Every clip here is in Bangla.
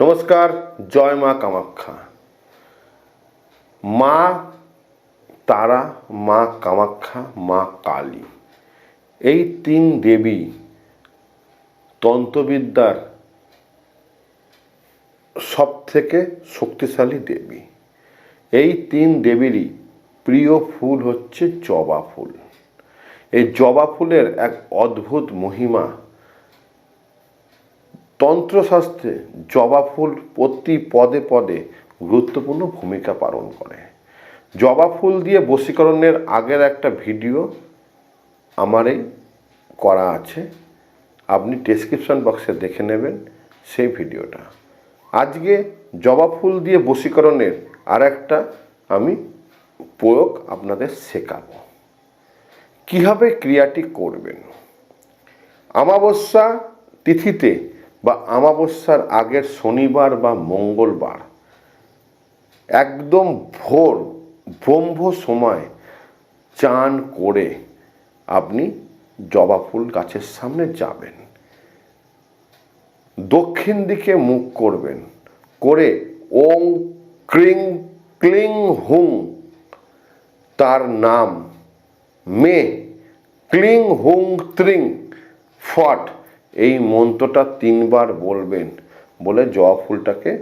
নমস্কার, জয় মা কামাখ্যা। মা তারা, মা কামাখ্যা, মা কালী। এই তিন দেবী তন্ত্রবিদ্যার সব থেকে শক্তিশালী দেবী। এই তিন দেবীরই প্রিয় ফুল হচ্ছে জবা ফুল। এই জবা ফুলের এক অদ্ভুত মহিমা তন্ত্রশাস্ত্রে জবা ফুল প্রতি পদে পদে গুরুত্বপূর্ণ ভূমিকা পালন করে। জবা ফুল দিয়ে বশীকরণের আগের একটা ভিডিও আমার এই করা আছে। আপনি ডেসক্রিপশন বক্সে দেখে নেবেন সেই ভিডিওটা। আজকে জবা ফুল দিয়ে বশীকরণের আর একটা আমি প্রয়োগ আপনাদের শেখাবো। কীভাবে ক্রিয়াটি করবেন? আমাবস্যা তিথিতে বা আমাবস্যার আগের শনিবার বা মঙ্গলবার, একদম ভোর, ব্রহ্ম সময় চান করে আপনি জবা ফুল গাছের সামনে যাবেন। দক্ষিণ দিকে মুখ করবেন, করে ওং ক্রিং ক্লিং হুং তার নাম মে ক্লিং হুং ত্রিং ফট এই মন্ত্রটা তিনবার বলবেন বলে জবা ফুলটাকে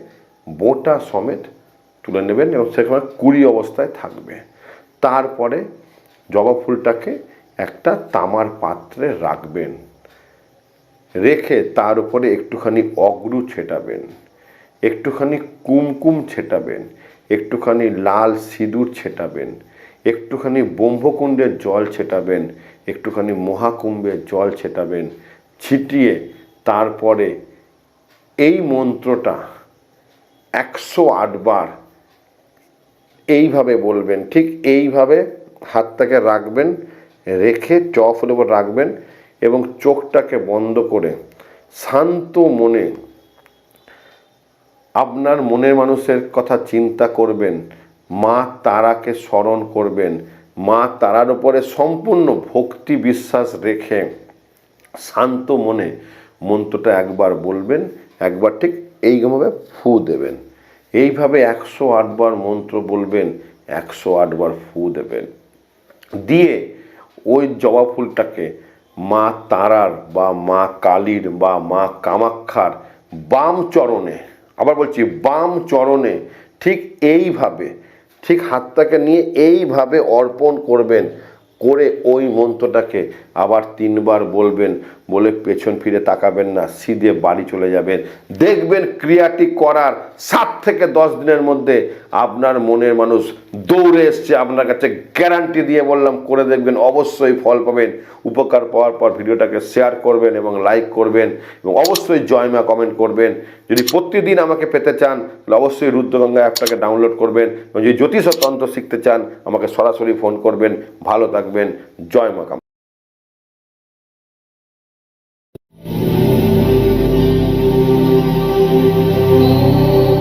বোটা সমেত তুলে নেবেন এবং সেখানে কুড়ি অবস্থায় থাকবে। তারপরে জবা ফুলটাকে একটা তামার পাত্রে রাখবেন। রেখে তার উপরে একটুখানি অগ্রু ছেটাবেন, একটুখানি কুমকুম ছেটাবেন, একটুখানি লাল সিঁদুর ছেটাবেন, একটুখানি ব্রহ্মকুণ্ডের জল ছেটাবেন, একটুখানি মহাকুম্ভের জল ছেটাবেন ছিটিয়ে তারপরে এই মন্ত্রটা একশো আটবার এইভাবে বলবেন, ঠিক এইভাবে হাতটাকে রাখবেন, রেখে চফের উপর রাখবেন এবং চোখটাকে বন্ধ করে শান্ত মনে আপনার মনের মানুষের কথা চিন্তা করবেন, মা তারাকে স্মরণ করবেন, মা তারার উপরে সম্পূর্ণ ভক্তি বিশ্বাস রেখে শান্ত মনে মন্ত্রটা একবার বলবেন, একবার ঠিক এইভাবে ফু দেবেন। এইভাবে একশো আটবার মন্ত্র বলবেন, একশো আটবার ফু দেবেন। দিয়ে ওই জবা ফুলটাকে মা তারার বা মা কালীর বা মা কামাক্ষার বাম চরণে, আবার বলছি বাম চরণে ঠিক এইভাবে, ঠিক হাতটাকে নিয়ে এইভাবে অর্পণ করবেন। করে ওই মন্ত্রটাকে আবার তিনবার বলবেন, বলে পেছন ফিরে তাকাবেন না, সিধে বাড়ি চলে যাবেন। দেখবেন ক্রিয়াটি করার সাত থেকে দশ দিনের মধ্যে আপনার মনের মানুষ দৌড়ে এসছে আপনার কাছে গ্যারান্টি দিয়ে বললাম, করে দেখবেন, অবশ্যই ফল পাবেন। উপকার পাওয়ার পর ভিডিওটাকে শেয়ার করবেন এবং লাইক করবেন এবং অবশ্যই জয়মা কমেন্ট করবেন। যদি প্রতিদিন আমাকে পেতে চান, তাহলে অবশ্যই রুদ্রগঙ্গা অ্যাপটাকে ডাউনলোড করবেন এবং যদি জ্যোতিষ তন্ত্র শিখতে চান, আমাকে সরাসরি ফোন করবেন। ভালো থাকবেন। জয় মা